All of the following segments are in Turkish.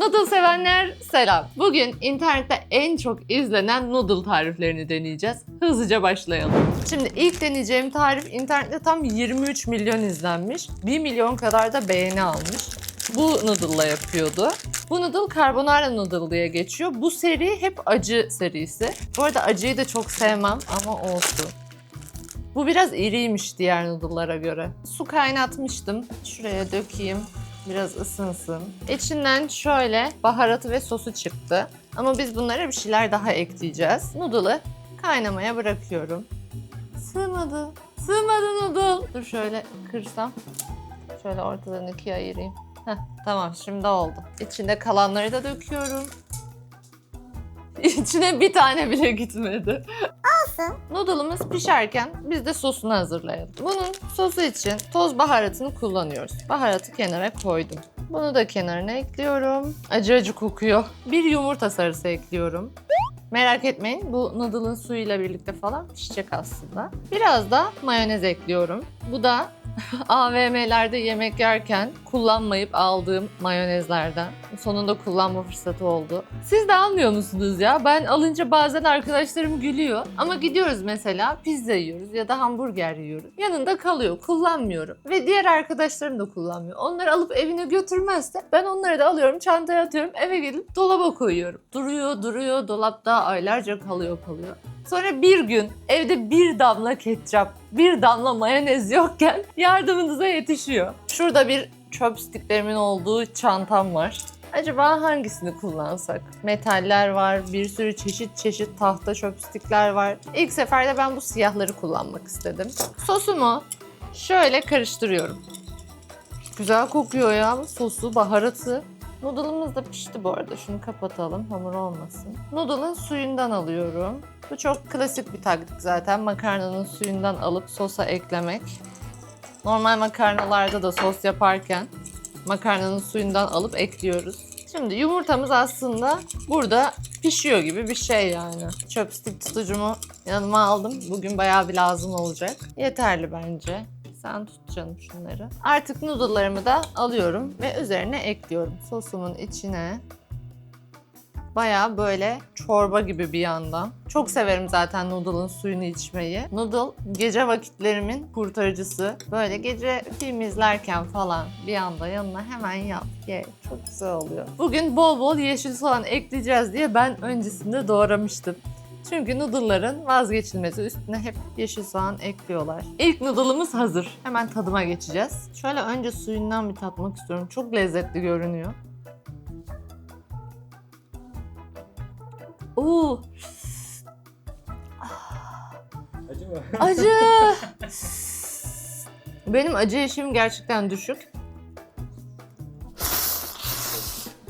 Noodle sevenler selam. Bugün internette en çok izlenen noodle tariflerini deneyeceğiz. Hızlıca başlayalım. Şimdi ilk deneyeceğim tarif internette tam 23 milyon izlenmiş. 1 milyon kadar da beğeni almış. Bu noodle'la yapıyordu. Bu noodle carbonara noodle diye geçiyor. Bu seri hep acı serisi. Bu arada acıyı da çok sevmem ama olsun. Bu biraz iriymiş diğer noodle'lara göre. Su kaynatmıştım. Şuraya dökeyim. Biraz ısınsın. İçinden şöyle baharatı ve sosu çıktı. Ama biz bunlara bir şeyler daha ekleyeceğiz. Noodle'ı kaynamaya bırakıyorum. Sığmadı. Sığmadı noodle. Dur şöyle kırsam. Şöyle ortadan ikiye ayırayım. Heh, tamam şimdi oldu. İçinde kalanları da döküyorum. İçine bir tane bile gitmedi. Noodle'ımız pişerken biz de sosunu hazırlayalım. Bunun sosu için toz baharatını kullanıyoruz. Baharatı kenara koydum. Bunu da kenarına ekliyorum. Acı acı kokuyor. Bir yumurta sarısı ekliyorum. Merak etmeyin bu noodle'ın suyuyla birlikte falan pişecek aslında. Biraz da mayonez ekliyorum. Bu da AVM'lerde yemek yerken kullanmayıp aldığım mayonezlerden. Sonunda kullanma fırsatı oldu. Siz de almıyor musunuz ya? Ben alınca bazen arkadaşlarım gülüyor. Ama gidiyoruz mesela pizza yiyoruz ya da hamburger yiyoruz. Yanında kalıyor. Kullanmıyorum. Ve diğer arkadaşlarım da kullanmıyor. Onları alıp evine götürmezse ben onları da alıyorum çantaya atıyorum eve gelip dolaba koyuyorum. Duruyor duruyor dolapta aylarca kalıyor kalıyor. Sonra bir gün evde bir damla ketçap, bir damla mayonez yokken yardımınıza yetişiyor. Şurada bir chopsticklerimin olduğu çantam var. Acaba hangisini kullansak? Metaller var, bir sürü çeşit çeşit tahta chopstickler var. İlk seferde ben bu siyahları kullanmak istedim. Sosumu şöyle karıştırıyorum. Güzel kokuyor ya sosu, baharatı. Noodle'ımız da pişti bu arada. Şunu kapatalım hamur olmasın. Noodle'ın suyundan alıyorum. Bu çok klasik bir taktik zaten. Makarnanın suyundan alıp sosa eklemek. Normal makarnalarda da sos yaparken makarnanın suyundan alıp ekliyoruz. Şimdi yumurtamız aslında burada pişiyor gibi bir şey yani. Chopstick tutucumu yanıma aldım. Bugün bayağı bir lazım olacak. Yeterli bence. Sen tut canım şunları. Artık noodle'larımı da alıyorum ve üzerine ekliyorum. Sosumun içine Bayağı böyle çorba gibi bir yandan. Çok severim zaten noodle'ın suyunu içmeyi. Noodle gece vakitlerimin kurtarıcısı. Böyle gece film izlerken falan bir anda yanına hemen yap. Ye. Çok güzel oluyor. Bugün bol bol yeşil soğan ekleyeceğiz diye ben öncesinde doğramıştım. Çünkü noodle'ların vazgeçilmezi üstüne hep yeşil soğan ekliyorlar. İlk noodle'ımız hazır. Hemen tadıma geçeceğiz. Şöyle önce suyundan bir tatmak istiyorum. Çok lezzetli görünüyor. Oo, Acı mı? acı. Benim acı eşiğim gerçekten düşük.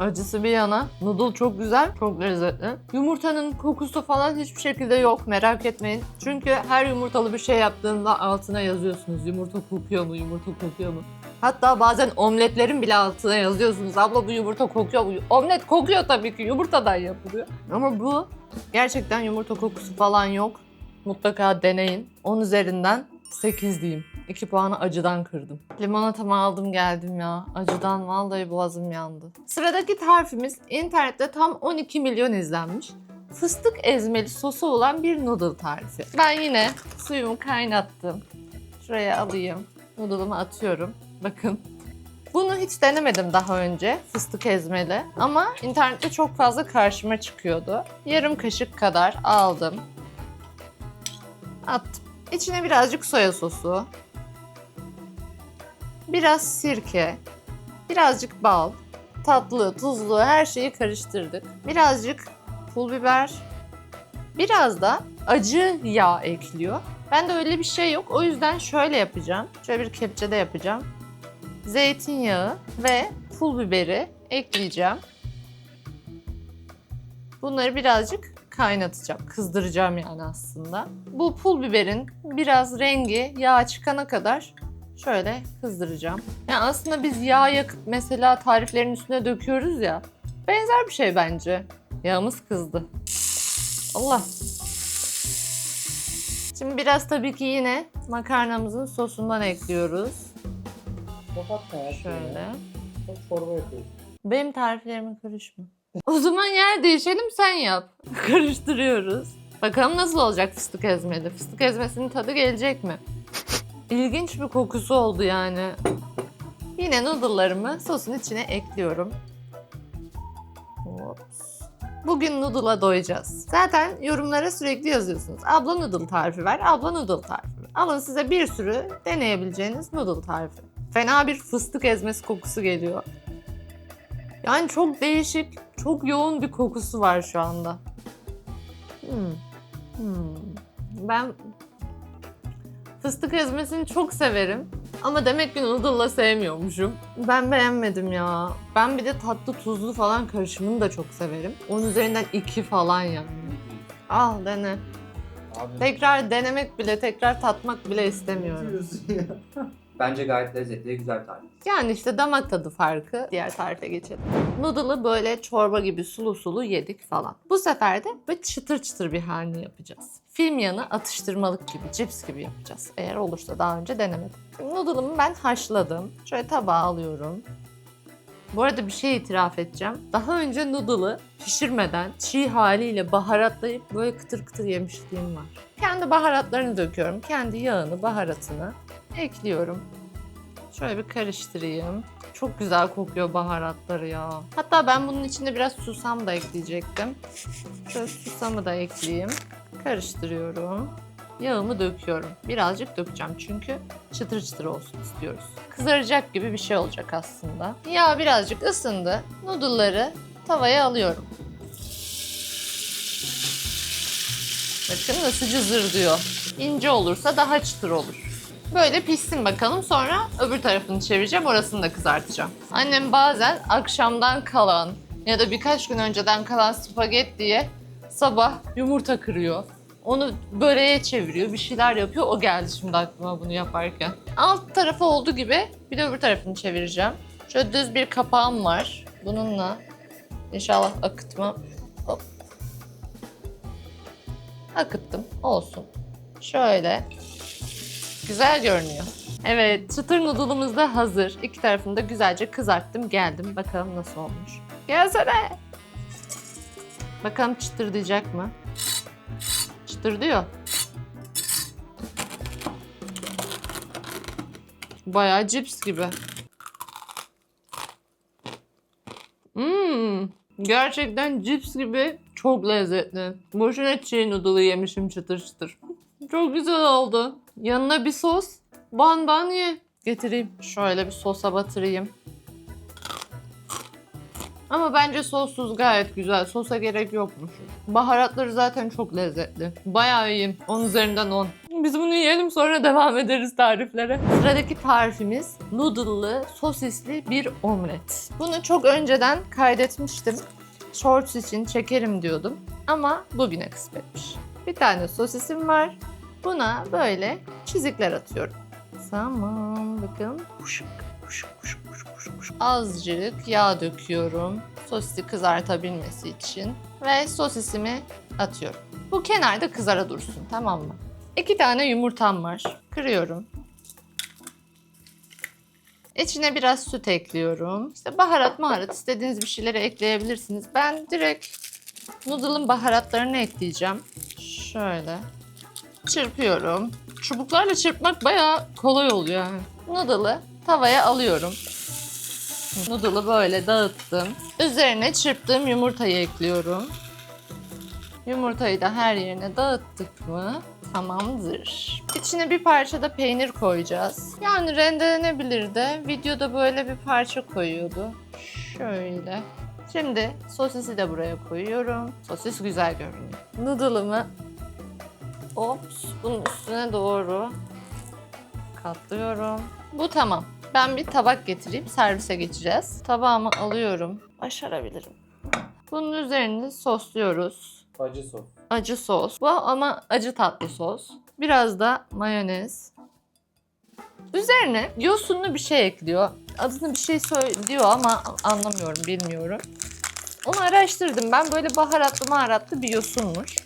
Acısı bir yana. Noodle çok güzel, çok lezzetli. Yumurtanın kokusu falan hiçbir şekilde yok merak etmeyin. Çünkü her yumurtalı bir şey yaptığında altına yazıyorsunuz. Yumurta kokuyor mu, yumurta kokuyor mu? Hatta bazen omletlerin bile altına yazıyorsunuz. Abla bu yumurta kokuyor mu? Omlet kokuyor tabii ki yumurtadan yapılıyor. Ama bu gerçekten yumurta kokusu falan yok. Mutlaka deneyin. 10 üzerinden 8 diyeyim. 2 puanı acıdan kırdım. Limonatamı aldım geldim ya. Acıdan vallahi boğazım yandı. Sıradaki tarifimiz internette tam 12 milyon izlenmiş. Fıstık ezmeli sosu olan bir noodle tarifi. Ben yine suyumu kaynattım. Şuraya alayım. Noodle'ımı atıyorum. Bakın. Bunu hiç denemedim daha önce fıstık ezmeli ama internette çok fazla karşıma çıkıyordu. Yarım kaşık kadar aldım. Attım. İçine birazcık soya sosu, biraz sirke, birazcık bal, tatlı, tuzlu her şeyi karıştırdık. Birazcık pul biber, biraz da acı yağ ekliyor. Bende öyle bir şey yok. O yüzden şöyle yapacağım. Şöyle bir kepçede yapacağım. Zeytinyağı ve pul biberi ekleyeceğim. Bunları birazcık kaynatacağım. Kızdıracağım yani aslında. Bu pul biberin biraz rengi yağ çıkana kadar şöyle kızdıracağım. Yani aslında biz yağ yakıp mesela tariflerin üstüne döküyoruz ya. Benzer bir şey bence. Yağımız kızdı. Allah. Şimdi biraz tabii ki yine makarnamızın sosundan ekliyoruz. Kapatma ya. Şöyle. Çok çorba yapıyoruz. Benim tariflerime karışma. O zaman yer değişelim sen yap. Karıştırıyoruz. Bakalım nasıl olacak fıstık ezmeli. Fıstık ezmesinin tadı gelecek mi? İlginç bir kokusu oldu yani. Yine noodle'larımı sosun içine ekliyorum. Ops. Bugün noodle'a doyacağız. Zaten yorumlara sürekli yazıyorsunuz. Abla noodle tarifi ver, abla noodle tarifi ver. Alın size bir sürü deneyebileceğiniz noodle tarifi. Fena bir fıstık ezmesi kokusu geliyor. Yani çok değişik, çok yoğun bir kokusu var şu anda. Hmm. Hmm. Ben fıstık ezmesini çok severim. Ama demek ki noodle'la sevmiyormuşum. Ben beğenmedim ya. Ben bir de tatlı tuzlu falan karışımını da çok severim. Onun üzerinden iki falan yani. Al dene. Abi Tekrar denemek bile, tekrar tatmak bile istemiyorum. Bence gayet lezzetli, güzel tarif. Yani işte damak tadı farkı. Diğer tarife geçelim. Noodle'ı böyle çorba gibi sulu sulu yedik falan. Bu sefer de böyle çıtır çıtır bir halini yapacağız. Film yanı atıştırmalık gibi, cips gibi yapacağız. Eğer olursa daha önce denemedim. Noodle'ımı ben haşladım. Şöyle tabağa alıyorum. Bu arada bir şey itiraf edeceğim. Daha önce noodle'ı pişirmeden çiğ haliyle baharatlayıp böyle kıtır kıtır yemişliğim var. Kendi baharatlarını döküyorum. Kendi yağını, baharatını ekliyorum. Şöyle bir karıştırayım. Çok güzel kokuyor baharatları ya. Hatta ben bunun içine biraz susam da ekleyecektim. Şöyle susamı da ekleyeyim. Karıştırıyorum. Yağımı döküyorum. Birazcık dökeceğim çünkü çıtır çıtır olsun istiyoruz. Kızaracak gibi bir şey olacak aslında. Yağ birazcık ısındı. Noodle'ları tavaya alıyorum. Bakın nasıl cızır diyor. İnce olursa daha çıtır olur. Böyle pişsin bakalım sonra öbür tarafını çevireceğim orasını da kızartacağım. Annem bazen akşamdan kalan ya da birkaç gün önceden kalan spagettiye sabah yumurta kırıyor. Onu böreğe çeviriyor, bir şeyler yapıyor. O geldi şimdi aklıma bunu yaparken. Alt tarafı olduğu gibi bir de öbür tarafını çevireceğim. Şöyle düz bir kapağım var. Bununla inşallah akıtmam. Hop. Akıttım. Olsun. Şöyle. Güzel görünüyor. Evet, çıtır noodle'ımız da hazır. İki tarafını da güzelce kızarttım, geldim. Bakalım nasıl olmuş. Gelsene. Bakalım çıtır diyecek mi? Çıtır diyor. Bayağı cips gibi. Mmm, gerçekten cips gibi çok lezzetli. Boşuna çiğ noodle'ı yemişim çıtır çıtır. Çok güzel oldu. Yanına bir sos. Ban ban ye. Getireyim. Şöyle bir sosa batırayım. Ama bence sossuz gayet güzel. Sosa gerek yokmuş. Baharatları zaten çok lezzetli. Bayağı iyiyim. 10 üzerinden 10. Biz bunu yiyelim sonra devam ederiz tariflere. Sıradaki tarifimiz noodle'lı sosisli bir omlet. Bunu çok önceden kaydetmiştim. Shorts için çekerim diyordum. Ama bugüne kısmetmiş. Bir tane sosisim var. Buna böyle çizikler atıyorum. Tamam bakın. Azıcık yağ döküyorum. Sosisi kızartabilmesi için. Ve sosisimi atıyorum. Bu kenarda kızara dursun tamam mı? İki tane yumurtam var. Kırıyorum. İçine biraz süt ekliyorum. İşte baharat maharat istediğiniz bir şeyleri ekleyebilirsiniz. Ben direkt noodle'ın baharatlarını ekleyeceğim. Şöyle çırpıyorum. Çubuklarla çırpmak bayağı kolay oluyor. Noodle'ı tavaya alıyorum. Noodle'ı böyle dağıttım. Üzerine çırptığım yumurtayı ekliyorum. Yumurtayı da her yerine dağıttık mı tamamdır. İçine bir parça da peynir koyacağız. Yani rendelenebilir de videoda böyle bir parça koyuyordu. Şöyle. Şimdi sosisi de buraya koyuyorum. Sosis güzel görünüyor. Noodle'ımı Ops, bunun üstüne doğru katlıyorum. Bu tamam. Ben bir tabak getireyim, servise geçeceğiz. Tabağımı alıyorum. Başarabilirim. Bunun üzerine sosluyoruz. Acı sos. Acı sos. Bu ama acı tatlı sos. Biraz da mayonez. Üzerine yosunlu bir şey ekliyor. Adını bir şey söylüyor ama anlamıyorum, bilmiyorum. Onu araştırdım. Ben böyle baharatlı maharatlı bir yosunmuş.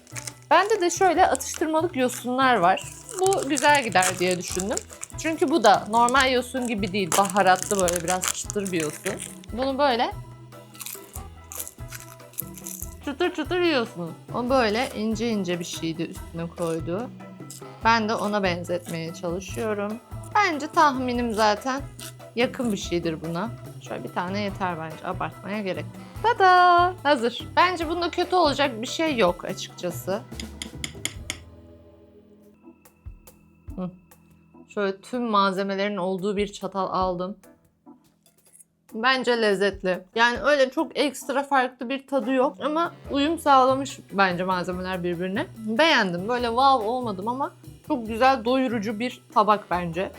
Bende de şöyle atıştırmalık yosunlar var. Bu güzel gider diye düşündüm. Çünkü bu da normal yosun gibi değil. Baharatlı böyle biraz çıtır bir yosun. Bunu böyle çıtır çıtır yiyorsunuz. O böyle ince ince bir şeydi üstüne koydu. Ben de ona benzetmeye çalışıyorum. Bence tahminim zaten yakın bir şeydir buna. Şöyle bir tane yeter bence abartmaya gerek. yok. Tada! Hazır. Bence bunda kötü olacak bir şey yok açıkçası. Şöyle tüm malzemelerin olduğu bir çatal aldım. Bence lezzetli. Yani öyle çok ekstra farklı bir tadı yok ama uyum sağlamış bence malzemeler birbirine. Beğendim. Böyle wow olmadım ama çok güzel doyurucu bir tabak bence.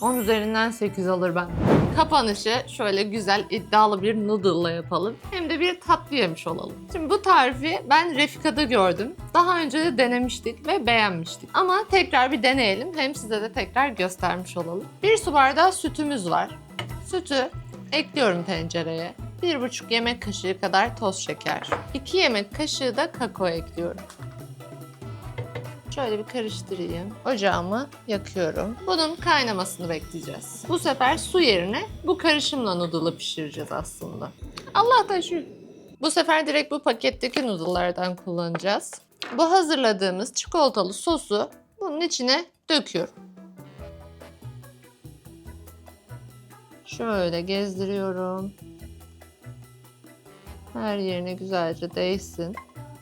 10 üzerinden 8 alır ben. Kapanışı şöyle güzel iddialı bir noodle'la yapalım. Hem de bir tatlı yemiş olalım. Şimdi bu tarifi ben Refika'da gördüm. Daha önce de denemiştik ve beğenmiştik. Ama tekrar bir deneyelim. Hem size de tekrar göstermiş olalım. Bir su bardağı sütümüz var. Sütü ekliyorum tencereye. 1,5 yemek kaşığı kadar toz şeker. 2 yemek kaşığı da kakao ekliyorum. Şöyle bir karıştırayım. Ocağımı yakıyorum. Bunun kaynamasını bekleyeceğiz. Bu sefer su yerine bu karışımla noodle'ı pişireceğiz aslında. Allah da şu. Bu sefer direkt bu paketteki noodle'lardan kullanacağız. Bu hazırladığımız çikolatalı sosu bunun içine döküyorum. Şöyle gezdiriyorum. Her yerine güzelce değsin.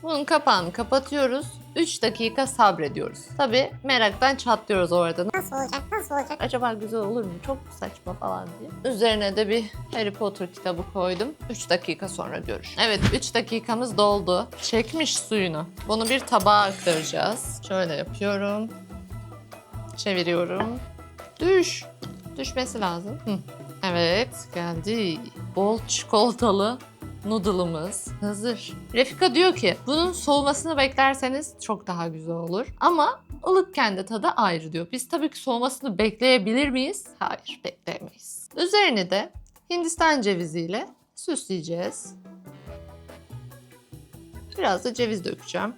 Bunun kapağını kapatıyoruz. 3 dakika sabrediyoruz. Tabi meraktan çatlıyoruz orada. Nasıl olacak? Nasıl olacak? Acaba güzel olur mu? Çok saçma falan diye. Üzerine de bir Harry Potter kitabı koydum. 3 dakika sonra görüş. Evet 3 dakikamız doldu. Çekmiş suyunu. Bunu bir tabağa aktaracağız. Şöyle yapıyorum. Çeviriyorum. Düş. Düşmesi lazım. Hı. Evet geldi. Bol çikolatalı noodle'ımız hazır. Refika diyor ki bunun soğumasını beklerseniz çok daha güzel olur. Ama ılıkken de tadı ayrı diyor. Biz tabii ki soğumasını bekleyebilir miyiz? Hayır bekleyemeyiz. Üzerine de Hindistan ceviziyle süsleyeceğiz. Biraz da ceviz dökeceğim.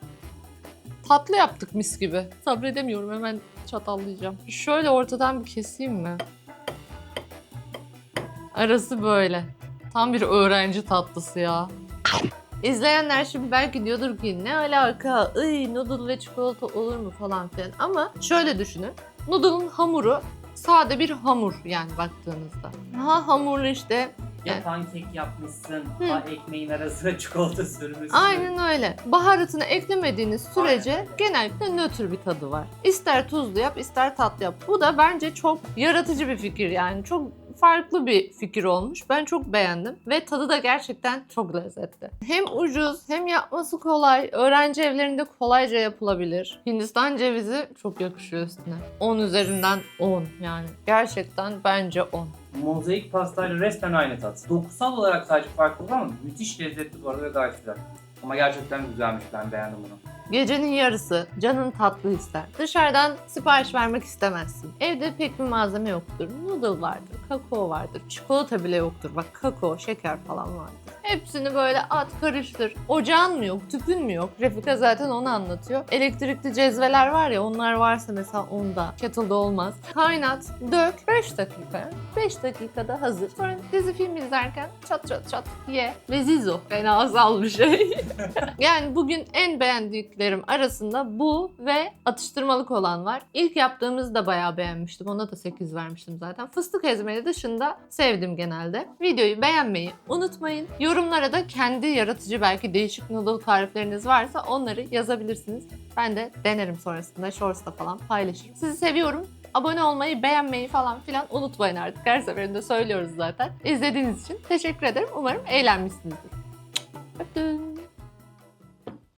Tatlı yaptık mis gibi. Sabredemiyorum hemen çatallayacağım. Şöyle ortadan bir keseyim mi? Arası böyle. Tam bir öğrenci tatlısı ya. İzleyenler şimdi belki diyordur ki ne alaka, Iy, noodle ve çikolata olur mu falan filan. Ama şöyle düşünün. Noodle'ın hamuru sade bir hamur yani baktığınızda. Ha hamurlu işte. Ya pankek yapmışsın, ha ekmeğin arasına çikolata sürmüşsün. Aynen öyle. Baharatını eklemediğiniz sürece Aynen genellikle nötr bir tadı var. İster tuzlu yap, ister tatlı yap. Bu da bence çok yaratıcı bir fikir yani. Çok farklı bir fikir olmuş. Ben çok beğendim ve tadı da gerçekten çok lezzetli. Hem ucuz hem yapması kolay. Öğrenci evlerinde kolayca yapılabilir. Hindistan cevizi çok yakışıyor üstüne. 10 üzerinden 10 yani. Gerçekten bence 10. Mozaik pastayla resmen aynı tat. Dokusal olarak sadece farklı ama müthiş lezzetli bu arada ve gayet güzel. Ama gerçekten güzelmiş ben beğendim bunu. Gecenin yarısı canın tatlı ister. Dışarıdan sipariş vermek istemezsin. Evde pek bir malzeme yoktur. Noodle vardır, kakao vardır, çikolata bile yoktur. Bak kakao, şeker falan vardır. Hepsini böyle at karıştır. Ocağın mı yok, tüpün mü yok? Refika zaten onu anlatıyor. Elektrikli cezveler var ya onlar varsa mesela onda. Kettle'da olmaz. Kaynat, dök 5 dakika. 5 dakikada hazır. Sonra dizi film izlerken çat çat çat ye. Leziz o. Fena azal bir şey. Yani bugün en beğendiklerim arasında bu ve atıştırmalık olan var. İlk yaptığımızda bayağı beğenmiştim. Ona da 8 vermiştim zaten. Fıstık ezmeli dışında sevdim genelde. Videoyu beğenmeyi unutmayın. Yorumlara da kendi yaratıcı belki değişik noodle tarifleriniz varsa onları yazabilirsiniz. Ben de denerim sonrasında Shorts'ta falan paylaşırım. Sizi seviyorum. Abone olmayı, beğenmeyi falan filan unutmayın artık. Her seferinde söylüyoruz zaten. İzlediğiniz için teşekkür ederim. Umarım eğlenmişsinizdir. Öptüm.